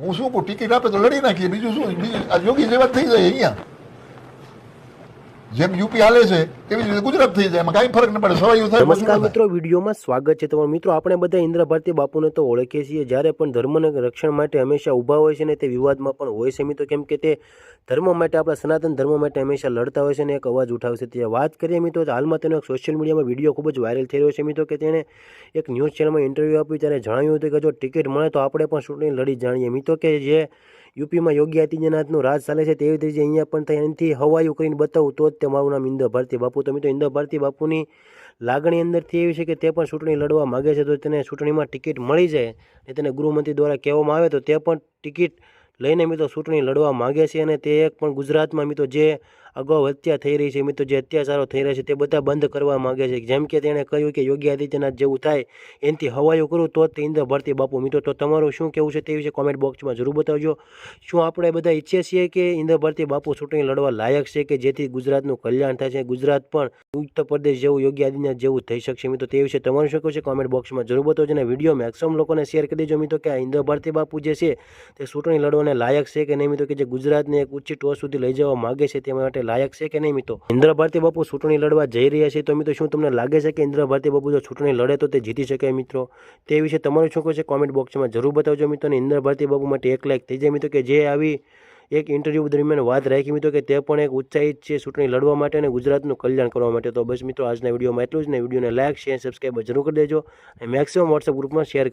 હું શું કહું? ટિકિટ આપે તો લડી નાખીએ. બીજું શું? બીજું આ જેવા થઈ જાય અહીંયા. જેમ યુપી હાલે છે એવી રીતે ગુજરાત થઈ જાય. કાંઈ ફરક ન પડે. સવાયું થાય નમસ્કાર. મિત્રો વિડીયોમાં સ્વાગત છે તમારું. મિત્રો આપણે બધા ઇન્દ્ર ભારતી બાપુને તો ઓળખીએ છીએ. જ્યારે પણ ધર્મને રક્ષણ માટે હંમેશા ઊભા હોય છે ને તે વિવાદમાં પણ હોય છે. મિત્રો કેમ કે તે ધર્મ માટે આપણા સનાતન ધર્મ માટે હંમેશા લડતા હોય છે ને એક અવાજ ઉઠાવે છે. તે વાત કરીએ મિત્રો તો હાલમાં તેનો એક સોશિયલ મીડિયામાં વીડિયો ખૂબ જ વાયરલ થઈ રહ્યો છે. મિત્રો કે તેણે એક ન્યૂઝ ચેનલમાં ઇન્ટરવ્યૂ આપ્યું ત્યારે જણાવ્યું હતું કે જો ટિકિટ મળે તો આપણે પણ ચૂંટણી લડી જાણીએ. મિત્રો કે જે યુપીમાં યોગી આદિત્યનાથનું રાજ ચાલે છે તેવી રીતે અહીંયા પણ થાય. એનાથી હવાયું કરીને બતાવું તો જ તે મારું નામ ઇન્દ્ર ભારતી બાપુ તો મિત્રો ઇન્દ્ર ભારતી બાપુની લાગણી અંદરથી એવી છે કે તે પણ ચૂંટણી લડવા માગે છે, તો તેને ચૂંટણીમાં ટિકિટ મળી જાય અને તેને ગૃહમંત્રી દ્વારા કહેવામાં આવે, તો તે પણ ટિકિટ લઈને મિત્રો ચૂંટણી લડવા માગે છે અને તે એક પણ ગુજરાતમાં મિત્રો જે અગાઉ હત્યા થઈ રહી છે, મિત્રો, જે અત્યાચારો થઈ રહ્યા છે, તે બધા બંધ કરવા માગે છે. જેમ કે તેણે કહ્યું કે યોગી આદિત્યનાથ જેવું થાય, એનાથી હવાયું કરું, તો જ ઇન્દ્ર ભારતી બાપુ. મિત્રો, તો તમારું શું કહેવું છે તે વિશે કોમેન્ટ બોક્સમાં જરૂર બતાવજો. શું આપણે બધા ઈચ્છીએ છીએ કે ઇન્દ્ર ભારતી બાપુ ચૂંટણી લડવા લાયક છે કે જેથી ગુજરાતનું કલ્યાણ થાય છે? ગુજરાત પણ ઉત્તર પ્રદેશ જેવું, યોગી આદિત્યનાથ જેવું થઈ શકશે? મિત્રો, તે વિશે તમારું શું કહેવું છે કોમેન્ટ બોક્સમાં જરૂર બતાવજો અને વીડિયો મેક્સિમમ લોકોને શેર કરી દેજો, મિત્રો, કે આ ઇન્દ્ર ભારતી બાપુ જે છે, તે ચૂંટણી લડવાને લાયક છે કે નહીં? મિત્રો, કે જે ગુજરાતને એક ઊંચી ટોચ સુધી લઈ જવા માગે છે તે માટે લાયક છે કે નહીં મિત્રો? ઇન્દ્ર ભારતી બાપુ ચૂંટણી લડવા જઈ રહ્યા છે, તો મિત્રો શું તમને લાગે છે કે ઇન્દ્ર ભારતી બાપુ જો ચૂંટણી લડે તો તે જીતી શકે મિત્રો? તે વિશે તમારું શું કહે છે? કોમેન્ટ બોક્સમાં જરૂર બતાવજો મિત્રો અને ઇન્દ્ર ભારતી બાપુ માટે એક લાઈક થઈ જાય મિત્રો કે જે આવી એક ઇન્ટરવ્યૂ દરમિયાન વાત રાખી મિત્રો કે તે પણ એક ઉત્સાહિત છે ચૂંટણી લડવા માટે અને ગુજરાતનું કલ્યાણ કરવા માટે. તો બસ મિત્રો, આજના વિડીયોમાં એટલું જ ને વિડીયોને લાઇક શેર સબસ્ક્રાઈબ જરૂર કરી દેજો અને મેક્સિમમ વોટ્સઅપ ગ્રુપમાં શેર